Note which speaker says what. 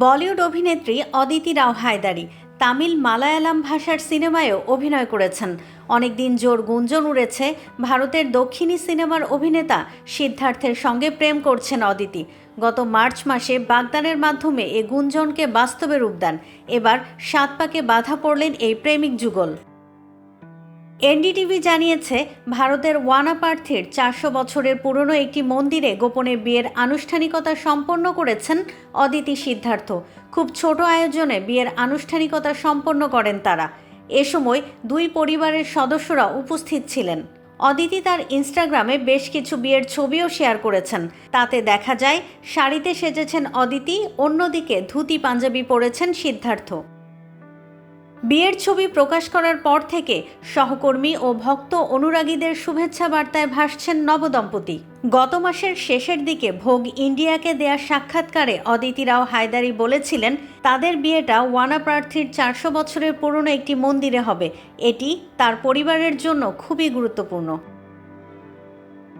Speaker 1: বলিউড অভিনেত্রী অদিতি রাও হায়দারি তামিল মালায়ালাম ভাষার সিনেমায়ও অভিনয় করেছেন। অনেকদিন জোর গুঞ্জন উড়েছে ভারতের দক্ষিণী সিনেমার অভিনেতা সিদ্ধার্থের সঙ্গে প্রেম করছেন অদিতি। গত মার্চ মাসে বাগদানের মাধ্যমে এ গুঞ্জনকে বাস্তবে রূপ দেন। এবার সাত পাকে বাধা পড়লেন এই প্রেমিক যুগল। এনডিটিভি জানিয়েছে, ভারতের ওয়ানাপার্থির চারশো বছরের পুরনো একটি মন্দিরে গোপনে বিয়ের আনুষ্ঠানিকতা সম্পন্ন করেছেন অদিতি সিদ্ধার্থ। খুব ছোট আয়োজনে বিয়ের আনুষ্ঠানিকতা সম্পন্ন করেন তারা। এ সময় দুই পরিবারের সদস্যরা উপস্থিত ছিলেন। অদিতি তার ইনস্টাগ্রামে বেশ কিছু বিয়ের ছবিও শেয়ার করেছেন। তাতে দেখা যায়, শাড়িতে সেজেছেন অদিতি, অন্যদিকে ধুতি পাঞ্জাবি পরেছেন সিদ্ধার্থ। বিয়ের ছবি প্রকাশ করার পর থেকে সহকর্মী ও ভক্ত অনুরাগীদের শুভেচ্ছা বার্তায় ভাসছেন নবদম্পতি। গত মাসের শেষের দিকে ভোগ ইন্ডিয়াকে দেয়া সাক্ষাৎকারে অদিতি রাও হায়দারি বলেছিলেন, তাদের বিয়েটা ওয়ানা প্রার্থীর চারশো বছরের পুরনো একটি মন্দিরে হবে। এটি তার পরিবারের জন্য খুবই গুরুত্বপূর্ণ।